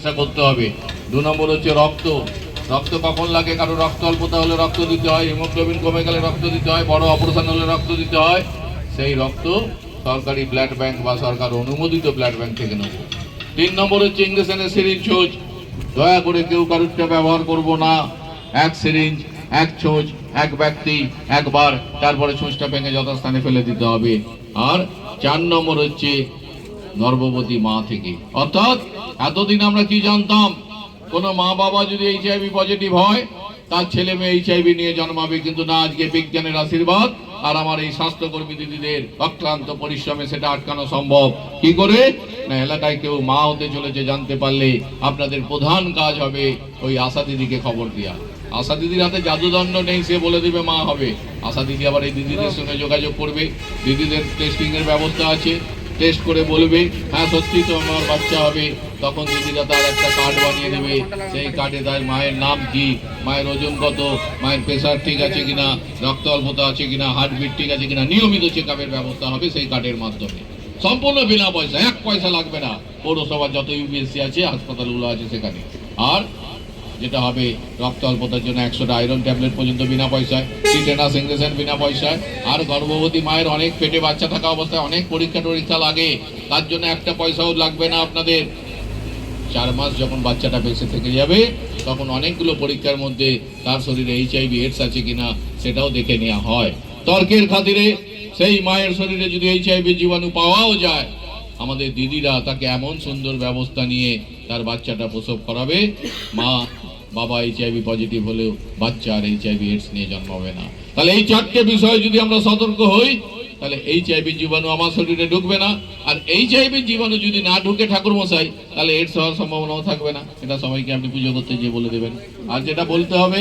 চিকিৎসা করতে হবে। দু নম্বর হচ্ছে রক্ত। রক্ত কখন লাগে? কারও রক্ত অল্পতা হলে রক্ত দিতে হয়, হিমোগ্লোবিন কমে গেলে রক্ত দিতে হয়, বড় অপারেশন হলে রক্ত দিতে হয়। সেই রক্ত সরকারি ব্লাড ব্যাংক বা সরকার অনুমোদিত ব্লাড ব্যাংক থেকে নেব। তিন নম্বর হচ্ছে ইঞ্জেকশনের সিরিঞ্জ ছোঁচ। দয়া করে কেউ কারুরটা ব্যবহার করব না। এক সিরিঞ্জ এক ছোঁচ, এক ব্যক্তি, একবার। তারপরে ছোঁচটা ভেঙে যথাস্থানে ফেলে দিতে হবে। আর চার নম্বর হচ্ছে গর্ভবতী মা থেকে। অর্থাৎ এতদিন আমরা কি জানতাম? কোন মা বাবা যদি এইচআইভি পজিটিভ হয়, তার ছেলে মেয়ে এইচআইভি নিয়ে জন্মাবে, কিন্তু না, আজকে বিজ্ঞানের আশীর্বাদ আর আমার এই স্বাস্থ্যকর্মী দিদিদের অক্লান্ত পরিশ্রমে সেটা আটকানো সম্ভব। কি করে? না, এলাকায় কেউ মা হতে চলেছে জানতে পারলে আপনাদের প্রধান কাজ হবে ওই আশা দিদিকে খবর দেওয়া আশা দিদির হাতে জাদুদণ্ড নেই, সে বলে দিবে মা হবে। আশা দিদি আবার এই দিদিদের সঙ্গে যোগাযোগ করবে। দিদিদের টেস্টিং এর ব্যবস্থা আছে। টেস্ট করে বলবে হ্যাঁ সত্যি তো আমার বাচ্চা হবে। তখন দিদিরা তার একটা কার্ড বানিয়ে দেবে। সেই কার্ডে তার মায়ের নাম কি, মায়ের ওজন কত, মায়ের প্রেশার ঠিক আছে কিনা, রক্ত অল্পতা আছে কিনা হার্টবিট ঠিক আছে কিনা, নিয়মিত চেক ব্যবস্থা হবে সেই কার্ডের মাধ্যমে। সম্পূর্ণ বিনা পয়সা এক পয়সা লাগবে না। পৌরসভার যত ইউপিএসসি আছে, হাসপাতালগুলো আছে সেখানে। আর যেটা হবে রক্ত অল্পতার জন্য একশোটা আয়রন ট্যাবলেট পর্যন্ত বিনা পয়সায় টিটেনাস ইঞ্জেকশন বিনা পয়সায়। আর গর্ভবতী মায়ের অনেক পেটে বাচ্চা থাকা অবস্থায় অনেক পরীক্ষা টরীক্ষা লাগে। তার জন্য একটা পয়সাও লাগবে না আপনাদের। চার মাস যখন বাচ্চাটা বেঁচে থেকে যাবে, তখন অনেকগুলো পরীক্ষার মধ্যে তার শরীরে এইচ এইচআইভি এডস আছে কিনা সেটাও দেখে নেওয়া হয়। তর্কের খাতিরে সেই মায়ের শরীরে যদি এইচ এইচআইভি জীবাণু পাওয়াও যায় আমাদের দিদিরা তাকে এমন সুন্দর ব্যবস্থা নিয়ে তার বাচ্চাটা প্রসব করাবে, মা বাবা এইচআইভি পজিটিভ হলেও বাচ্চা আর এইচআইভি এডস নিয়ে জন্মাবে না। তাহলে এই চারটে বিষয়ে যদি আমরা সতর্ক হই, তাহলে এইচআইভি জীবাণু আমার শরীরে ঢুকবে না, আর এইচআইভি জীবাণু যদি না ঢুকে ঠাকুর মশাই তাহলে এডস হওয়ার সম্ভাবনাও থাকবে না। এটা সবাইকে আপনি পুজো করতে গিয়ে বলে দেবেন। আর যেটা বলতে হবে